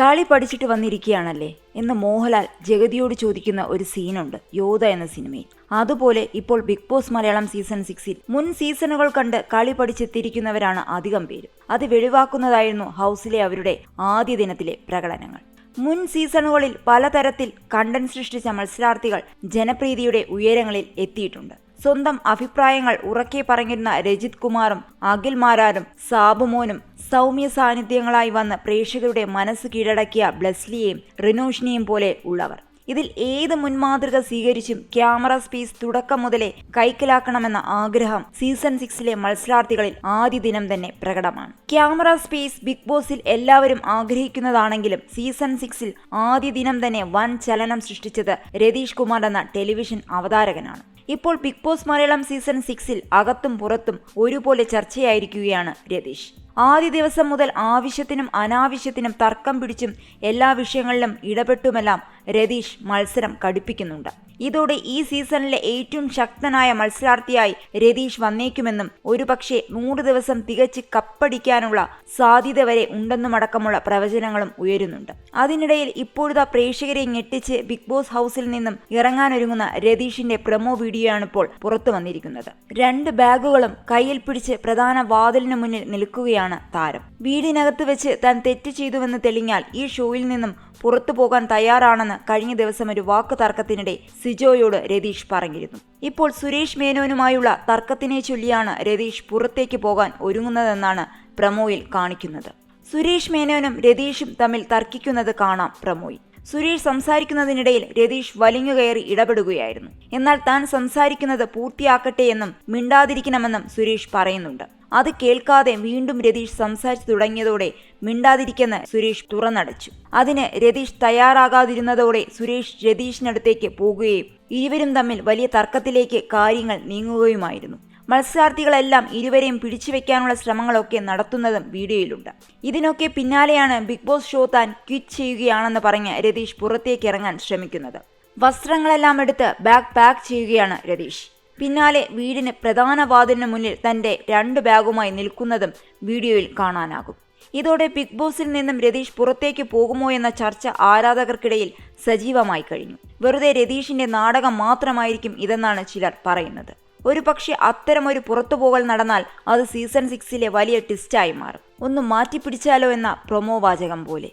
കളി പഠിച്ചിട്ട് വന്നിരിക്കുകയാണല്ലേ എന്ന് മോഹൻലാൽ ജഗതിയോട് ചോദിക്കുന്ന ഒരു സീനുണ്ട് യോധ എന്ന സിനിമയിൽ. അതുപോലെ ഇപ്പോൾ ബിഗ് ബോസ് മലയാളം സീസൺ സിക്സിൽ മുൻ സീസണുകൾ കണ്ട് കളി പഠിച്ചെത്തിയിരിക്കുന്നവരാണ് അധികം പേരും. അത് വെളിവാക്കുന്നതായിരുന്നു ഹൗസിലെ അവരുടെ ആദ്യ ദിനത്തിലെ പ്രകടനങ്ങൾ. മുൻ സീസണുകളിൽ പലതരത്തിൽ കണ്ടന്റ് സൃഷ്ടിച്ച മത്സരാർത്ഥികൾ ജനപ്രീതിയുടെ ഉയരങ്ങളിൽ എത്തിയിട്ടുണ്ട്. സ്വന്തം അഭിപ്രായങ്ങൾ ഉറക്കെ പറഞ്ഞിരുന്ന രജിത് കുമാറും അഖിൽ മാരാരും സാബുമോനും സൗമ്യ സാന്നിധ്യങ്ങളായി വന്ന് പ്രേക്ഷകരുടെ മനസ്സ് കീഴടക്കിയ ബ്ലസ്ലിയെയും റിനോഷിനെയും പോലെ ഉള്ളവർ. ഇതിൽ ഏത് മുൻമാതൃക സ്വീകരിച്ചും ക്യാമറ സ്പേസ് തുടക്കം മുതലേ കൈക്കലാക്കണമെന്ന ആഗ്രഹം സീസൺ സിക്സിലെ മത്സരാർത്ഥികളിൽ ആദ്യ ദിനം തന്നെ പ്രകടമാണ്. ക്യാമറ സ്പേസ് ബിഗ് ബോസിൽ എല്ലാവരും ആഗ്രഹിക്കുന്നതാണെങ്കിലും സീസൺ സിക്സിൽ ആദ്യ ദിനം തന്നെ വൻ ചലനം സൃഷ്ടിച്ചത് രതീഷ് കുമാർ എന്ന ടെലിവിഷൻ അവതാരകനാണ്. ഇപ്പോൾ ബിഗ് ബോസ് മലയാളം സീസൺ സിക്സിൽ അകത്തും പുറത്തും ഒരുപോലെ ചർച്ചയായിരിക്കുകയാണ് രതീഷ്. ആദ്യ ദിവസം മുതൽ ആവശ്യത്തിനും അനാവശ്യത്തിനും തർക്കം പിടിച്ചും എല്ലാ വിഷയങ്ങളിലും ഇടപെട്ടുമെല്ലാം രതീഷ് മത്സരം കടുപ്പിക്കുന്നുണ്ട്. ഇതോടെ ഈ സീസണിലെ ഏറ്റവും ശക്തനായ മത്സരാർത്ഥിയായി രതീഷ് വന്നേക്കുമെന്നും ഒരുപക്ഷെ നൂറ് ദിവസം തികച്ച് കപ്പടിക്കാനുള്ള സാധ്യത വരെ ഉണ്ടെന്നുമടക്കമുള്ള പ്രവചനങ്ങളും ഉയരുന്നുണ്ട്. അതിനിടയിൽ ഇപ്പോഴത്തെ പ്രേക്ഷകരെ ഞെട്ടിച്ച് ബിഗ് ബോസ് ഹൗസിൽ നിന്നും ഇറങ്ങാനൊരുങ്ങുന്ന രതീഷിന്റെ പ്രൊമോ വീഡിയോയാണ് ഇപ്പോൾ പുറത്തു വന്നിരിക്കുന്നത്. രണ്ട് ബാഗുകളും കയ്യിൽ പിടിച്ച് പ്രധാന വാതിലിന് മുന്നിൽ നിൽക്കുകയാണ് താരം. വീടിനകത്ത് വെച്ച് താൻ തെറ്റ് ചെയ്തുവെന്ന് തെളിഞ്ഞാൽ ഈ ഷോയിൽ നിന്നും പുറത്തു പോകാൻ തയ്യാറാണെന്ന് കഴിഞ്ഞ ദിവസം ഒരു വാക്ക് തർക്കത്തിനിടെ സിജോയോട് രതീഷ് പറഞ്ഞിരുന്നു. ഇപ്പോൾ സുരേഷ് മേനോനുമായുള്ള തർക്കത്തിനെ ചൊല്ലിയാണ് രതീഷ് പുറത്തേക്ക് പോകാൻ ഒരുങ്ങുന്നതെന്നാണ് പ്രമോയിൽ കാണിക്കുന്നത്. സുരേഷ് മേനോനും രതീഷും തമ്മിൽ തർക്കിക്കുന്നത് കാണാം പ്രമോയിൽ സുരേഷ് സംസാരിക്കുന്നതിനിടയിൽ രതീഷ് വലിഞ്ഞു കയറി ഇടപെടുകയായിരുന്നു. എന്നാൽ താൻ സംസാരിക്കുന്നത് പൂർത്തിയാക്കട്ടെ എന്നും മിണ്ടാതിരിക്കണമെന്നും സുരേഷ് പറയുന്നുണ്ട്. അത് കേൾക്കാതെ വീണ്ടും രതീഷ് സംസാരിച്ചു തുടങ്ങിയതോടെ മിണ്ടാതിരിക്കുന്ന സുരേഷ് തുറന്നടച്ചു. അതിന് രതീഷ് തയ്യാറാകാതിരുന്നതോടെ സുരേഷ് രതീഷിനടുത്തേക്ക് പോകുകയും ഇരുവരും തമ്മിൽ വലിയ തർക്കത്തിലേക്ക് കാര്യങ്ങൾ നീങ്ങുകയുമായിരുന്നു. മത്സരാർത്ഥികളെല്ലാം ഇരുവരെയും പിടിച്ചു പിടിച്ചുവെക്കാനുള്ള ശ്രമങ്ങളൊക്കെ നടത്തുന്നതും വീഡിയോയിലുണ്ട്. ഇതിനൊക്കെ പിന്നാലെയാണ് ബിഗ് ബോസ് ഷോ താൻ ക്വിറ്റ് ചെയ്യുകയാണെന്ന് പറഞ്ഞ് രതീഷ് പുറത്തേക്ക് ഇറങ്ങാൻ ശ്രമിക്കുന്നത്. വസ്ത്രങ്ങളെല്ലാം എടുത്ത് ബാഗ് പാക്ക് ചെയ്യുകയാണ് രതീഷ്. പിന്നാലെ വീടിന് പ്രധാന വാതിലിന് മുന്നിൽ തന്റെ രണ്ട് ബാഗുമായി നിൽക്കുന്നതും വീഡിയോയിൽ കാണാനാകും. ഇതോടെ ബിഗ് ബോസിൽ നിന്നും രതീഷ് പുറത്തേക്ക് പോകുമോ എന്ന ചർച്ച ആരാധകർക്കിടയിൽ സജീവമായി കഴിഞ്ഞു. വെറുതെ രതീഷിന്റെ നാടകം മാത്രമായിരിക്കും ഇതെന്നാണ് ചിലർ പറയുന്നത്. ഒരു പക്ഷേ അത്തരമൊരു പുറത്തുപോകൽ നടന്നാൽ അത് സീസൺ സിക്സിലെ വലിയ ട്വിസ്റ്റായി മാറും. ഒന്ന് മാറ്റിപ്പിടിച്ചാലോ എന്ന പ്രൊമോ വാചകം പോലെ.